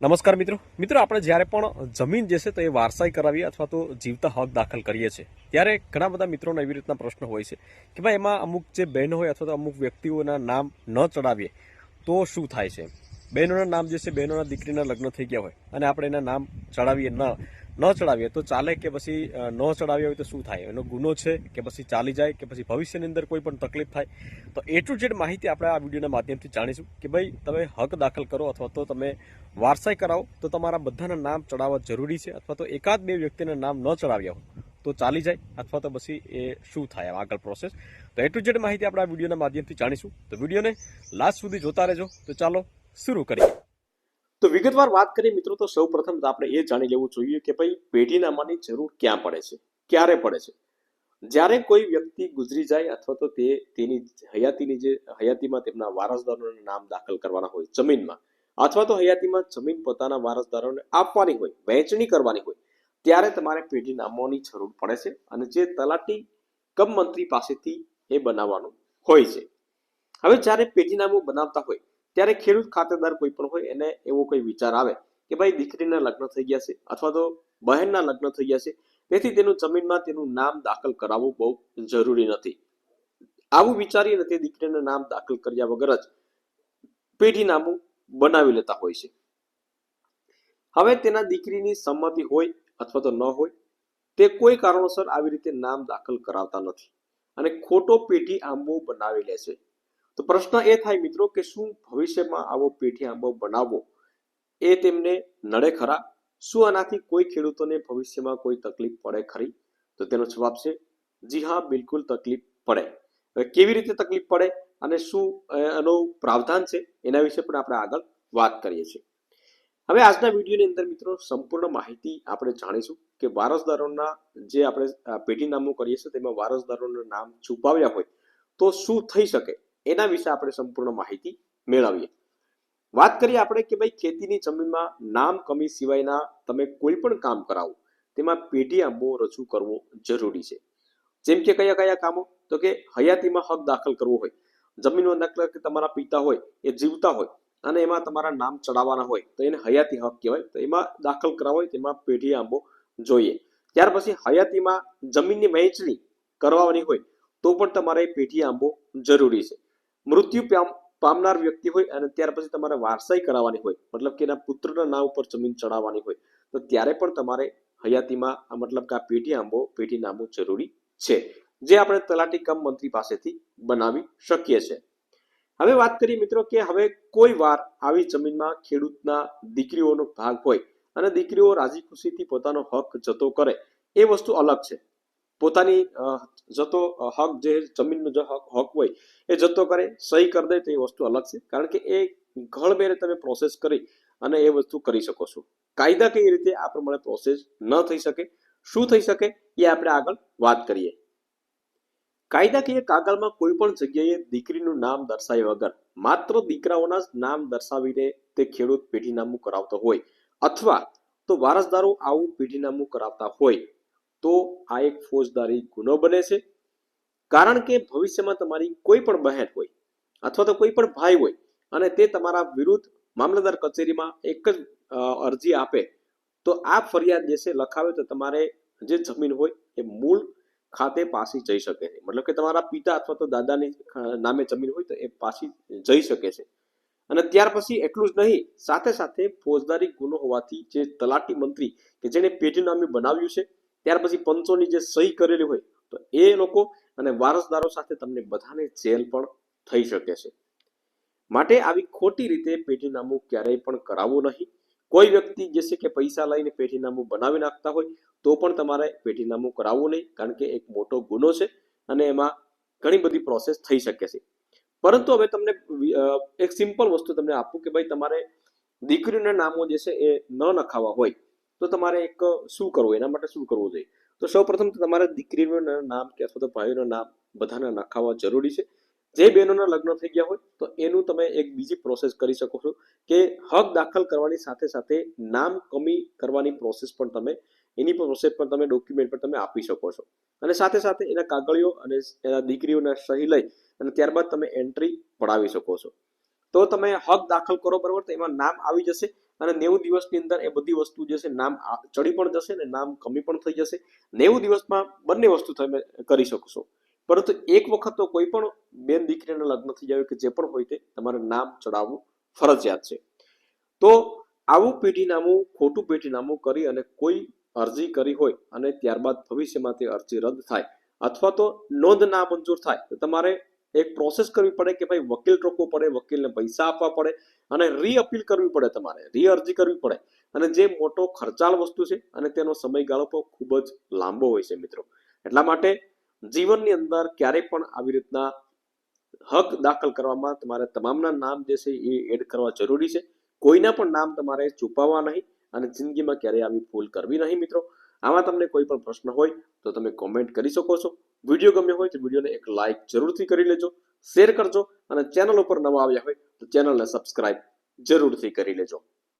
નમસ્કાર મિત્રો. મિત્રો, આપણે જ્યારે પણ જમીન જે છે તો એ વારસાઈ કરાવીએ અથવા તો જીવતા હક દાખલ કરીએ છીએ, ત્યારે ઘણા બધા મિત્રોને એવી રીતના પ્રશ્ન હોય છે કે ભાઈ, એમાં અમુક જે બહેનો હોય અથવા તો અમુક વ્યક્તિઓના નામ ન ચડાવીએ, તો શું થાય છે? બહેનોના નામ જે છે, બહેનોના દીકરીના લગ્ન થઈ ગયા હોય અને આપણે એના નામ ચડાવીએ ન ન ચડાવીએ, તો ચાલે કે પછી ન ચડાવ્યા હોય તો શું થાય? એનો ગુનો છે કે પછી ચાલી જાય કે પછી ભવિષ્યની અંદર કોઈ પણ તકલીફ થાય? તો એ ટુ જેડ માહિતી આપણે આ વિડીયોના માધ્યમથી જાણીશું કે ભાઈ, તમે હક દાખલ કરો અથવા તો તમે વારસાઈ કરાવો, તો તમારા બધાના નામ ચડાવવા જરૂરી છે અથવા તો એકાદ બે વ્યક્તિના નામ ન ચડાવ્યા હોય તો ચાલી જાય અથવા તો પછી એ શું થાય? આગળ પ્રોસેસ તો એ ટુ જેડ માહિતી આપણે આ વિડીયોના માધ્યમથી જાણીશું. તો વિડીયોને લાસ્ટ સુધી જોતા રહેજો. તો ચાલો શરૂ કરીએ. તો વિગતવાર વાત કરીએ મિત્રો, તો સૌ પ્રથમ આપણે એ જાણી લેવું જોઈએ કે ભાઈ પેઢીનામાની જરૂર ક્યાં પડે છે, ક્યારે પડે છે? જ્યારે કોઈ વ્યક્તિ ગુજરી જાય અથવા તો તે તેની હયાતીની જે, હયાતીમાં તેમના વારસદારોના નામ દાખલ કરવાના હોય જમીનમાં, અથવા તો હયાતીમાં જમીન પોતાના વારસદારોને આપવાની હોય, વહેંચણી કરવાની હોય, ત્યારે તમારે પેઢીનામાની જરૂર પડે છે અને જે તલાટી કમ મંત્રી પાસેથી એ બનાવવાનું હોય છે. હવે જ્યારે પેઢીનામું બનાવતા હોય ત્યારે ખેડૂત ખાતેદાર કોઈ પણ હોય, એને એવો કોઈ વિચાર આવે કે ભાઈ દીકરીના લગ્ન થઈ ગયા છે અથવા તો બહેનના લગ્ન થઈ ગયા છે, તેથી તેનું જમીનમાં તેનું નામ દાખલ કરાવવું બહુ જરૂરી નથી. આવું વિચારીને તે દીકરીનું નામ દાખલ કર્યા વગર જ પેઢીનામું બનાવી લેતા હોય છે. હવે તેના દીકરીની સંમતિ હોય અથવા તો ન હોય, તે કોઈ કારણોસર આવી રીતે નામ દાખલ કરાવતા નથી અને ખોટો પેઢી આંબો બનાવી લે છે. તો પ્રશ્ન એ થાય મિત્રો કે શું ભવિષ્યમાં આવો પેઢી આંબો બનાવવો? એ તેમને નડે ખરા. શું આનાથી કોઈ ખેડૂતોને ભવિષ્યમાં કોઈ તકલીફ પડે ખરી? તો તેનો જવાબ છે, જી હા, બિલકુલ તકલીફ પડે. હવે કેવી રીતે તકલીફ પડે અને શું એનું પ્રાવધાન છે, એના વિશે પણ આપણે આગળ વાત કરીએ છીએ. હવે આજના વિડીયોની અંદર મિત્રો સંપૂર્ણ માહિતી આપણે જાણીશું કે વારસદારોના જે આપણે પેઢી પેઢીનામું કરીએ છીએ તેમાં વારસદારોના નામ છુપાવ્યા હોય તો શું થઈ શકે? એના વિશે આપણે સંપૂર્ણ માહિતી મેળવીએ. વાત કરીએ આપણે કે ભાઈ ખેતીની જમીનમાં નામ કમી સિવાયના તમે કોઈ પણ કામ કરાવો, તેમાં પેઢી આંબો રજૂ કરવો જરૂરી છે. જેમ કે કયા કયા કામો? તો કે હયાતીમાં હક દાખલ કરવો હોય, જમીનનો દાખલ કે તમારા પિતા હોય, એ જીવતા હોય, અને એમાં તમારા નામ ચડાવવાના હોય, તો એને હયાતી હક કહેવાય, તો એમાં દાખલ કરાવવા હોય, તેમાં પેઢી આંબો જોઈએ. ત્યાર પછી હયાતીમાં જમીનની વહેંચણી કરવાની હોય, તો પણ તમારે પેઢી આંબો જરૂરી છે. મૃત્યુ પામ પામનાર વ્યક્તિ હોય અને ત્યાર પછી તમારે વારસાઈ કરાવવાની હોય. મતલબ કે એના પુત્રના નામ ઉપર જમીન ચડાવવાની હોય. તો ત્યારે પણ તમારે હયાતીમાં આ મતલબ કે આ પેઢી આંબો, પેઢી નામો જરૂરી છે. જે આપણે તલાટી કમ મંત્રી પાસેથી બનાવી શકીએ છીએ હવે વાત કરીએ મિત્રો કે હવે કોઈ વાર આવી જમીનમાં ખેડૂતના દીકરીઓનો ભાગ હોય અને દીકરીઓ રાજી ખુશીથી પોતાનો હક જતો કરે, એ વસ્તુ અલગ છે. પોતાની જતો હક જે જમીનનો જે હક હક હોય, એ જતો કરે, સહી કરી દે, તો એ વસ્તુ અલગ છે. કારણ કે એ ઘણબેરે તમે પ્રોસેસ કરી અને એ વસ્તુ કરી શકો છો. કાયદા કઈ રીતે આ પ્રમાણે પ્રોસેસ ન થઈ શકે, શું થઈ શકે, એ આપણે આગળ વાત કરીએ. કાયદાકીય કાગળમાં કોઈ પણ જગ્યાએ દીકરીનું નામ દર્શાવ્યા વગર, માત્ર દીકરાઓના જ નામ દર્શાવીને તે ખેડૂત પેઢીનામું કરાવતો હોય, અથવા તો વારસદારો આવું પેઢીનામું કરાવતા હોય તો આ એક ફોજદારી ગુનો બને છે. કારણ કે ભવિષ્યમાં તમારી કોઈ પણ બહેન હોય અથવા તો કોઈ પણ ભાઈ હોય અને તે તમારા વિરુદ્ધ મામલતદાર કચેરીમાં એક જ અરજી આપે, તો આ ફરિયાદ જે છે લખાવે તો તમારે જે જમીન હોય એ મૂળ ખાતે પાછી જઈ શકે છે. મતલબ કે તમારા પિતા અથવા તો દાદાની નામે જમીન હોય તો એ પાછી જઈ શકે છે. અને ત્યાર પછી એટલું જ નહીં, સાથે સાથે ફોજદારી ગુનો હોવાથી જે તલાટી મંત્રી કે જેને પેઢીનામું બનાવ્યું છે ત્યાર પછી પંચોની જે સહી કરેલી હોય, તો એ લોકો અને વારસદારો સાથે તમને બધાને જેલ પણ થઈ શકે છે. માટે આવી ખોટી રીતે પેઢીનામું ક્યારેય પણ કરાવવું નહીં. કોઈ વ્યક્તિ જે છે કે પૈસા લઈને પેઢીનામું બનાવી નાખતા હોય, તો પણ તમારે પેઢીનામું કરાવવું નહીં, કારણ કે એક મોટો ગુનો છે અને એમાં ઘણી બધી પ્રોસેસ થઈ શકે છે. પરંતુ હવે તમને એક સિમ્પલ વસ્તુ તમને આપું કે ભાઈ તમારે દીકરીના નામો જે છે એ ન નખાવા હોય તો તમારે એક, શું કરવું? એના માટે શું કરવું જોઈએ? તો સૌ પ્રથમ તો તમારે દીકરીનું નામ કે અથવા તો ભાઈનું નામ બધાને નાખાવા જરૂરી છે. જે બહેનોના લગ્ન થઈ ગયા હોય, તો એનું તમે એક બીજી પ્રોસેસ કરી શકો છો કે હક દાખલ કરવાની સાથે સાથે નામ કમી કરવાની પ્રોસેસ પણ તમે, એની પ્રોસેસ પણ તમે ડોક્યુમેન્ટ પર તમે આપી શકો છો. અને સાથે સાથે એના કાગળીઓ અને એના દીકરીઓના સહી લઈ અને ત્યારબાદ તમે એન્ટ્રી પડાવી શકો છો. તો તમે હક દાખલ કરો બરોબર, તો એમાં નામ આવી જશે. અને નેવું દિવસની અંદર એ બધી વસ્તુ જે છે નામ ચડી પણ જશે ને નામ કમી પણ થઈ જશે. નેવું દિવસમાં બંને વસ્તુ તમે કરી શકશો. પરંતુ એક વખત તો કોઈ પણ બેન દીકરીના લગ્ન થઈ જાય કે જે પણ હોય તે તમારે નામ ચડાવવું ફરજિયાત છે. તો આવું પેઢીનામું, ખોટું પેઢીનામું કરી અને કોઈ અરજી કરી હોય અને ત્યારબાદ ભવિષ્યમાં તે અરજી રદ થાય અથવા તો નોંધ ના મંજૂર થાય, તો તમારે એક પ્રોસેસ કરવી પડે કે ભાઈ વકીલ રોકવો પડે, વકીલને પૈસા આપવા પડે અને રી અપીલ કરવી પડે તમારે રી અરજી કરવી પડે. અને જે મોટો ખર્ચાળ વસ્તુ છે અને તેનો સમયગાળો પણ ખૂબ જ લાંબો હોય છે મિત્રો. એટલા માટે જીવનની અંદર ક્યારેય પણ આવી રીતના હક દાખલ કરવામાં તમારે તમામના નામ જે છે એ એડ કરવા જરૂરી છે. કોઈના પણ નામ તમારે છુપાવવા નહીં અને જિંદગીમાં ક્યારેય આવી ભૂલ કરવી નહીં મિત્રો. આમાં તમને કોઈ પણ પ્રશ્ન હોય તો તમે કોમેન્ટ કરી શકો છો. વીડિયો ગમ્યો હોય તો વિડીયોને એક લાઈક જરૂરથી કરી લેજો શેર કરજો અને ચેનલ ઉપર નવા આવ્યા હોય તો ચેનલને સબસ્ક્રાઇબ જરૂરથી કરી લેજો.